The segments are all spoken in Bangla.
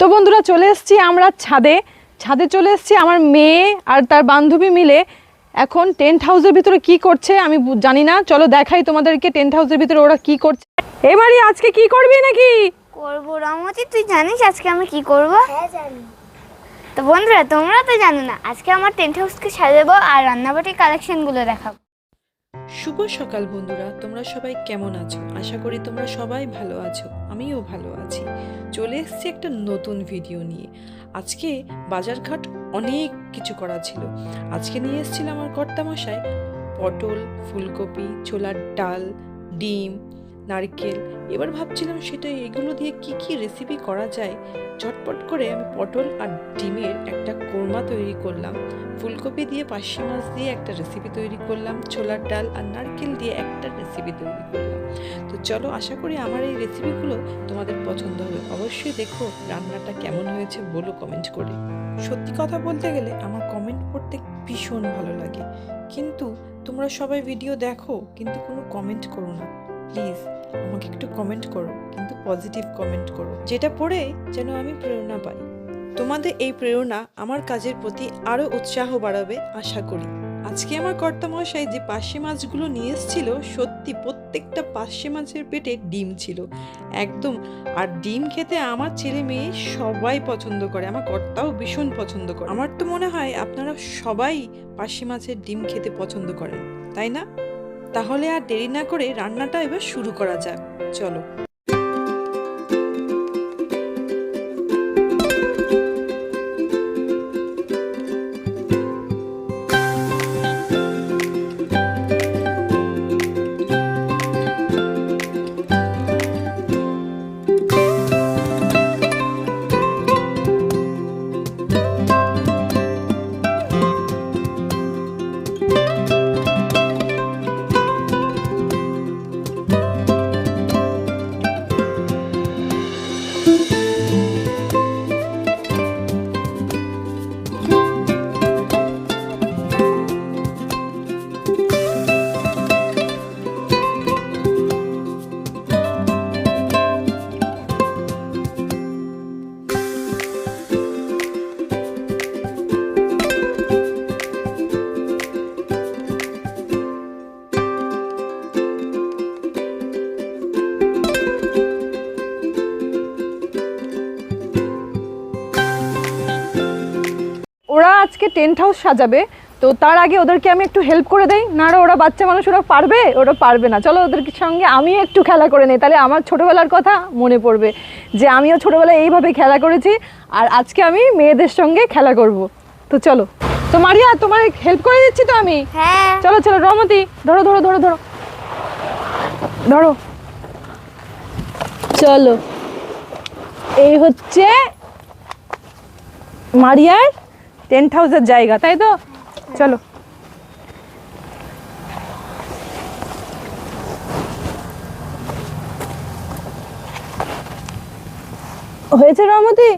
তো বন্ধুরা চলে এসেছি আমরা ছাদে। ছাদে চলে এসেছি আমার মেয়ে আর তার বান্ধবী মিলে। এখন টেন্ট হাউসের ভিতরে কি করছে আমি জানি না। চলো দেখাই তোমাদেরকে টেন্ট হাউসের ভিতরে ওরা কি করছে। এবারই আজকে কি করবি নাকি? করব রমতি তুই জানিস আজকে আমি কি করব? হ্যাঁ জানি। তো বন্ধুরা তোমরা তো জানো না আজকে আমার টেন্ট হাউসকে সাজাবো আর রান্নাবাটির কালেকশনগুলো দেখাবো। শুভ সকাল বন্ধুরা, তোমরা সবাই কেমন আছো? আশা করি তোমরা সবাই ভালো আছো, আমিও ভালো আছি। চলে এসছি একটা নতুন ভিডিও নিয়ে। আজকে বাজারঘাট অনেক কিছু করা ছিল। আজকে নিয়ে এসেছিল আমার কর্তামশায় পটল, ফুলকপি, ছোলার ডাল, ডিম নারকেল। এবার ভাবছিলাম সেটা এগুলো দিয়ে কি কি রেসিপি করা যায়। চটপট করে আমি পটল আর ডিমের একটা কোরমা তৈরি করলাম। ফুলকপি দিয়ে পার্শে মাছ দিয়ে একটা রেসিপি তৈরি করলাম। ছোলার ডাল আর নারকেল দিয়ে একটা রেসিপি তৈরি করলাম। তো চলো আশা করি আমার এই রেসিপিগুলো তোমাদের পছন্দ হবে। অবশ্যই দেখো রান্নাটা কেমন হয়েছে বলো কমেন্ট করে। সত্যি কথা বলতে গেলে আমার কমেন্ট পড়তে ভীষণ ভালো লাগে। কিন্তু তোমরা সবাই ভিডিও দেখো, কিন্তু কোনো কমেন্ট করো না। প্লিজ, আমাকে একটু কমেন্ট করো, কিন্তু পজিটিভ কমেন্ট করো। যেটা পড়ে যেন আমি প্রেরণা পাই। তোমাদের এই প্রেরণা আমার কাজের প্রতি আরও উৎসাহ বাড়াবে, আশা করি। আজকে আমার কর্তামশাই যে পার্শে মাছগুলো নিয়ে এসেছিল, সত্যি প্রত্যেকটা পার্শে মাছের পেটে ডিম ছিল। একদম, আর ডিম খেতে আমার ছেলে মেয়ে সবাই পছন্দ করে, আমার কর্তাও ভীষণ পছন্দ করে। আমার তো মনে হয় আপনারা সবাই পার্শে মাছের ডিম খেতে পছন্দ করেন, তাই না? তাহলে আর দেরি না করে রান্নাটা এবার শুরু করা যাক। চলো। আজকে টেন্ট হাউস সাজাবে তো তার আগে ওদেরকে আমি একটু হেল্প করে দেই। না ওরা বাচ্চা মানুষ ওরা পারবে? ওরা পারবে না। চলো ওদের সঙ্গে আমিও একটু খেলা করে নেই। তাহলে আমার ছোটোবেলার কথা মনে পড়বে যে আমিও ছোটোবেলায় এইভাবে খেলা করেছি আর আজকে আমি মেয়েদের সঙ্গে খেলা করব। তো চলো। তো মারিয়া তোমার হেল্প করে দিচ্ছি তো আমি? হ্যাঁ। চলো চলো রমতি ধরো ধরো ধরো ধরো। ধরো। চলো। এই হচ্ছে মারিয়ার টেন্ট হাউসের জায়গা তাই তো? চলো। হয়েছে রমতি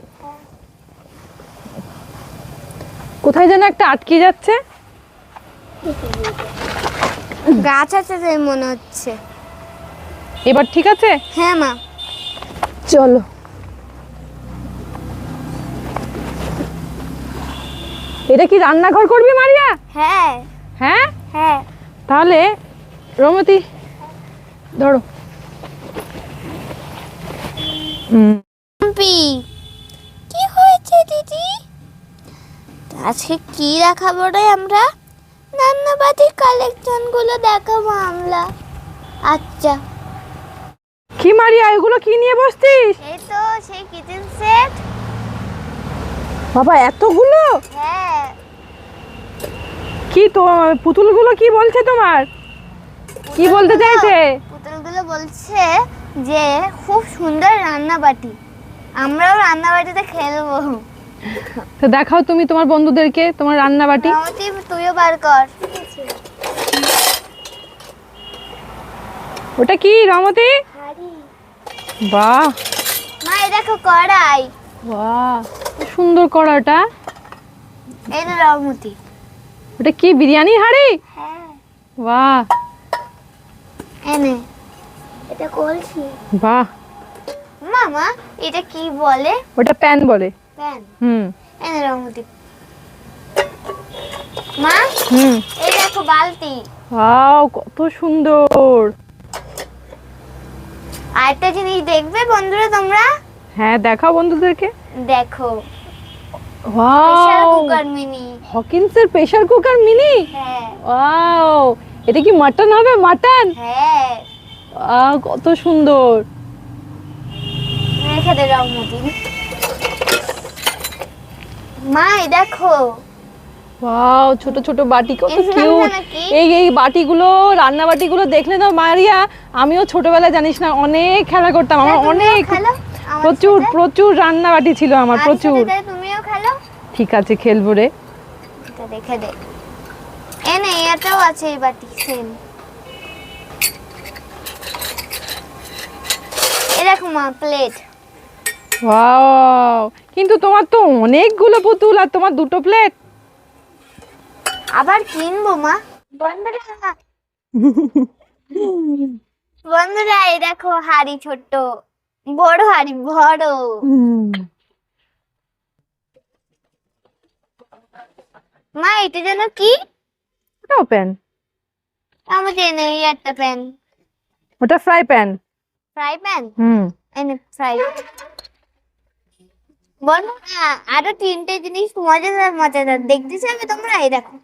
কোথায় যেন একটা আটকে যাচ্ছে। গাছ আছে তাই মনে হচ্ছে। এবার ঠিক আছে? হ্যাঁ মা। চলো। এটা কি রান্নাঘর করবি মারিয়া? হ্যাঁ। হ্যাঁ? হ্যাঁ। তাহলে রমতি ধরো। কি হয়েছে দিদি? আজকে কি দেখাবো রে আমরা? রান্নাবাটির কালেকশনগুলো দেখাবো আমরা। আচ্ছা। কি মারিয়া এগুলো কি নিয়ে বসতিস? এই তো সেই কিচেন সেট বাবা এতগুলো? হ্যাঁ। কি তো পুতুলগুলো কি বলছে তোমার? কি বলতে চাইছে? পুতুলগুলো বলছে যে খুব সুন্দর রান্নাবাটি। আমরাও রান্নাবাটিতে খেলব। তো দেখাও তুমি তোমার বন্ধুদেরকে তোমার রান্নাবাটি। রমতি তুইও বার কর। ওটা কি রমতি বাহ। মা দেখো কড়াই। বাহ। সুন্দর করাটা তো রমতি ওটা কি বিরিয়ানি হাড়ি? হ্যাঁ। বাহ। এনে এটা কলছি বাহ। মা না মা এটা কি বলে? ওটা প্যান বলে। প্যান। হুম। এনে রঙতি মা হুম। এই দেখো বালতি। ওয়াও কত সুন্দর। আরেকটা জিনিস দেখবে বন্ধুরা তোমরা? হ্যাঁ দেখাও বন্ধুদেরকে। দেখো। প্রেসার কুকার মিনি হকিন্সের প্রেসার কুকার মিনি হ্যাঁ। ওয়াও এটা কি মাটন হবে মাটন হ্যাঁ। আহ কত সুন্দর। রেখে দে রঙমতি মা দেখো। ওয়াও ছোট ছোট বাটি কত কিউট এই এই বাটিগুলো রান্না বাটিগুলো দেখলে না মারিয়া আমিও ছোটবেলায় জানিস না অনেক খেলা করতাম আমার অনেক প্রচুর প্রচুর রান্না বাটি ছিল আমার প্রচুর সাথে তাহলে তুমিও খেলো ঠিক আছে খেলব রে। এটা রেখে দে। এ নে এটাও আছে এই বাটি সেম এ দেখো মা প্লেট ওয়াও কিন্তু তোমার তো অনেকগুলো পুতুল আর তোমার দুটো প্লেট আবার কিনবো মা? বন্ধুরা বন্ধুরা এই দেখো হাড়ি ছোট্ট বড় হাড়ি বড়। মা এটা যেন কি? ওটাও প্যান আমার জেনে এই একটা প্যান। ওটা ফ্রাই প্যান। Fry pan? হুম। এনে ফ্রাই। বন্ধুরা আরও তিনটে জিনিস মজাদার মজাদার। দেখতে চাইবে তোমরা? এই দেখো।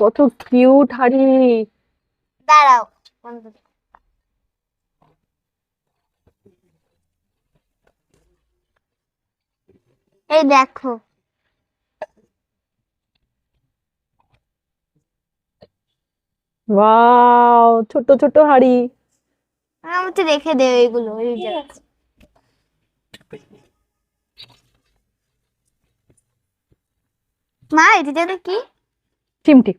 কত কিউট হাড়ি। দাঁড়াও। এই দেখো। ওয়াও ছোট ছোট হাড়ি। আমার তো রেখে দেও এগুলো এই যে। মা এটা যেন কি? চিমটি।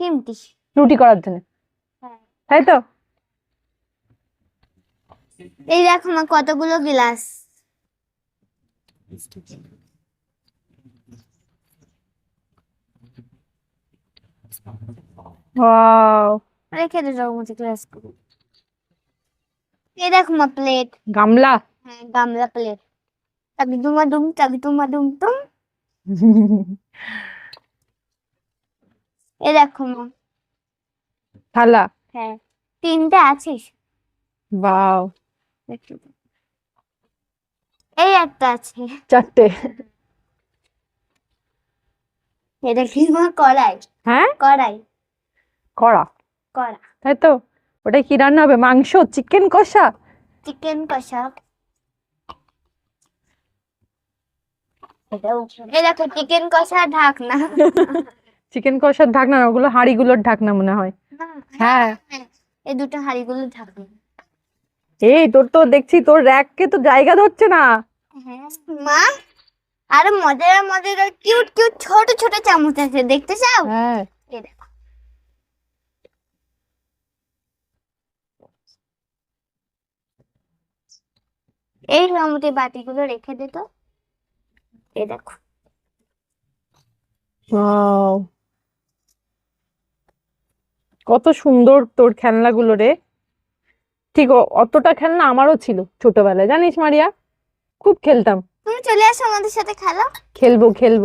চিমটি। রুটি করার জন্য। তাই তো? এই দেখো মা কতগুলো গ্লাস। রেখে দে দেখো মা প্লেট গামলা। হ্যাঁ গামলা প্লেট তাকি দুমা দুম তাকি তুমা দুম তুম। এই দেখো মা থালা। হ্যাঁ তিনটে আছিস? এই একটা আছে। চারটে। এটা কি মা? কড়াই। হ্যাঁ? কড়াই। কড়া? কড়া। তাই তো। ওটা কি রান্না হবে? মাংস? চিকেন কষা? চিকেন কষা। দেখো চিকেন কষা ঢাকনা। চিকেন কষার ঢাকনা ওগুলো হাঁড়িগুলোর ঢাকনা মনে হয়। হ্যাঁ। এই দুটো হাঁড়িগুলো ঢাকনা। এই তোর তো দেখছি তোর র্যাককে তো জায়গা ধরছে না। হ্যাঁ মা? আরও মজার মজার কিউট কিউট ছোট ছোট চামচ আছে দেখতে চাও? হ্যাঁ। এই দেখো। এই চামচে বাটিগুলো রেখে দে তো। এই দেখো। Wow. কত সুন্দর তোর খেলনাগুলো রে। ঠিক অতটা খেলনা আমারও ছিল ছোটবেলায়। জানিস মারিয়া? খুব খেলতাম। তুমি চলে আসো আমাদের সাথে খেলো। খেলব খেলব।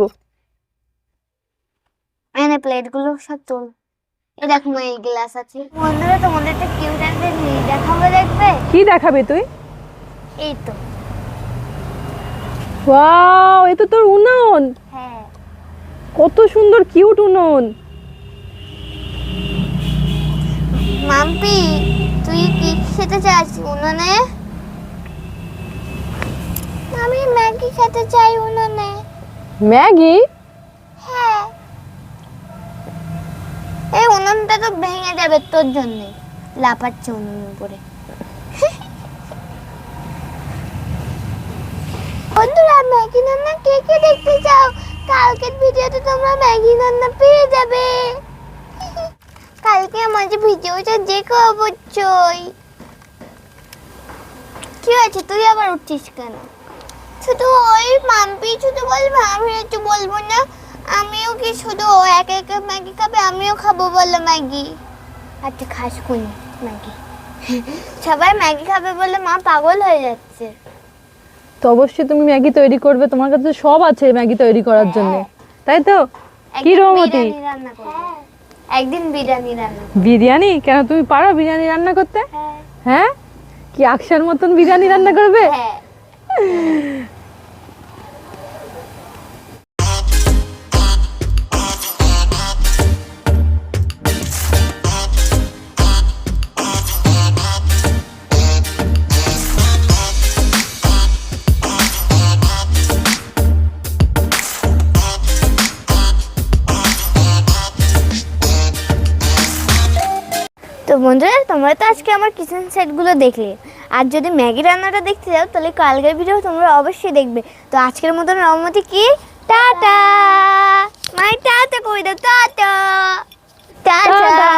এনে প্লেটগুলো সব তোল। এই দেখো মা এই গ্লাস আছে। বন্ধুরা তোমাদের একটা কিউট একটা জিনিস দেখাবো দেখবে? কি দেখাবে তুই? এই তো। ওয়াও এ তো তোর উনুন। হ্যাঁ। কত সুন্দর কিউট উনুন। মাম্পি তুই কি খেতে চাস উনুনে আমি ম্যাগি খেতে চাই উনুনে। ম্যাগি? হ্যাঁ। এই উনুনটা তো ভেঙে যাবে তোর জন্য। লাপাচ্ছে উনুনের উপরে। বন্ধুরা ম্যাগি রান্না কে কে দেখতে চাও? কালকের ভিডিওতে তোমরা ম্যাগি রান্না পেয়ে যাবে। কালকে আমাদের ভিডিওটা দেখো অবশ্যই। কি হয়েছে? তুই আবার উঠছিস কেন? শুধু ওই মাম্পি শুধু বলবে আমি একটু বলব না। আমিও কি শুধু একা একা ম্যাগি খাবে? আমিও খাব বলো ম্যাগি। আচ্ছা খাস কোন ম্যাগি। সবাই ম্যাগি খাবে বলে মা পাগল হয়ে যাচ্ছে। তো অবশ্যই তুমি ম্যাগি তৈরি করবে তোমার কাছে তো সব আছে ম্যাগি তৈরি করার জন্য। তাই তো? কি করব। একদিন বিরিয়ানি রান্না। বিরিয়ানি? কেন তুমি পারো বিরিয়ানি রান্না করতে? হ্যাঁ। হ্যাঁ? কি আকশার মতন বিরিয়ানি রান্না করবে? হ্যাঁ। বন্ধুরা তোমরা তো আজকে আমার কিচেন সেটগুলো দেখলে। আর যদি ম্যাগি রান্নাটা দেখতে যাও তাহলে কালকের ভিডিও তোমরা অবশ্যই দেখবে। তো আজকের মতন রহমতি কি? টাটা! মাই টাটা কই দাও টাটা টাটা